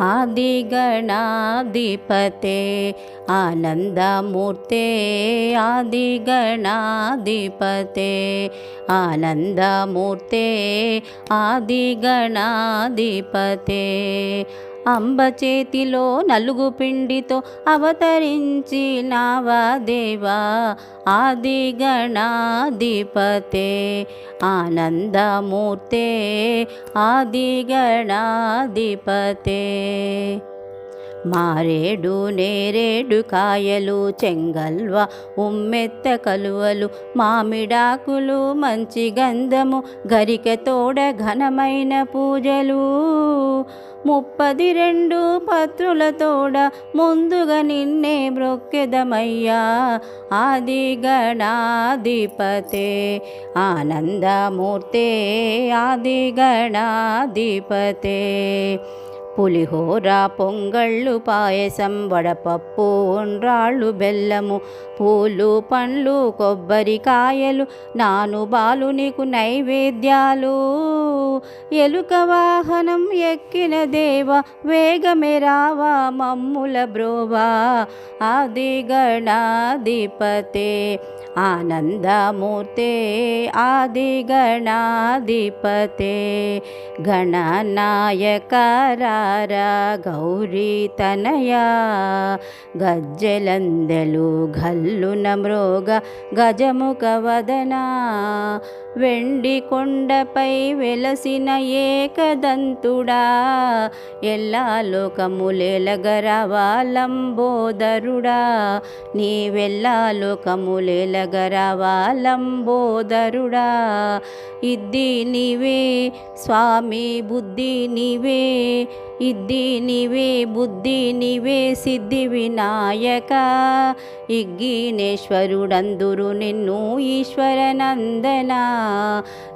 आदिगणाधिपते आनन्दमूर्ते आदिगणाधिपते आनन्दमूर्ते आदिगणाधिपते। అంబ చేతిలో నలుగు పిండితో అవతరించినావా దేవా? ఆదిగణాధిపతే ఆనందమూర్తే ఆది గణాధిపతే. మారేడు నేరేడు కాయలు చెంగల్వ ఉమ్మెత్త కలువలు మామిడాకులు మంచి గంధము గరిక తోడ ఘనమైన పూజలు. ముప్పది రెండు పత్రుల తోడ ముందుగా నిన్నే బ్రొక్కెదమయ్యా. ఆది గణాధిపతే ఆనందమూర్తే ఆది గణాధిపతే. పులిహోర పొంగళ్ళు పాయసం వడపప్పు ఉండ్రాళ్ళు బెల్లము పూలు పండ్లు కొబ్బరికాయలు నాను బాలు నీకు నైవేద్యాలు. ఎలుక వాహనం ఎక్కిన దేవ వేగమే రావా మమ్ముల బ్రోవా. ఆది గణాధిపతే ఆనందమూర్తే ఆది గణాధిపతే. గణనాయకారా గౌరీ తనయా? గజ్జలందెలు గల్లున మృగ గజముఖ వదనా. వెండి కొండపై వెలసిన ఏకదంతుడా? ఎల్లా లోకములేలగరవాలంబోదరుడా? నీవెల్లా లోకములేలగరవా ఇది నీవే స్వామి మే బుద్ధి నీవే ఇద్ది నీవే బుద్ధి నీవే సిద్ధి వినాయక. ఇగ్గినేశ్వరుడందురు నిన్ను ఈశ్వరనందన.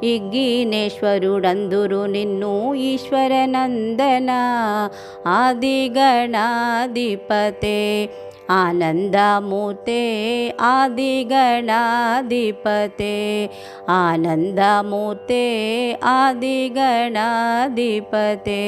ఇగ్గినేశ్వరుడందురు నిన్ను ఈశ్వరనందన. ఆది గణాధిపతే ఆనందమూర్తే ఆది గణాధిపతే ఆనందమూర్తే ఆది గణాధిపతే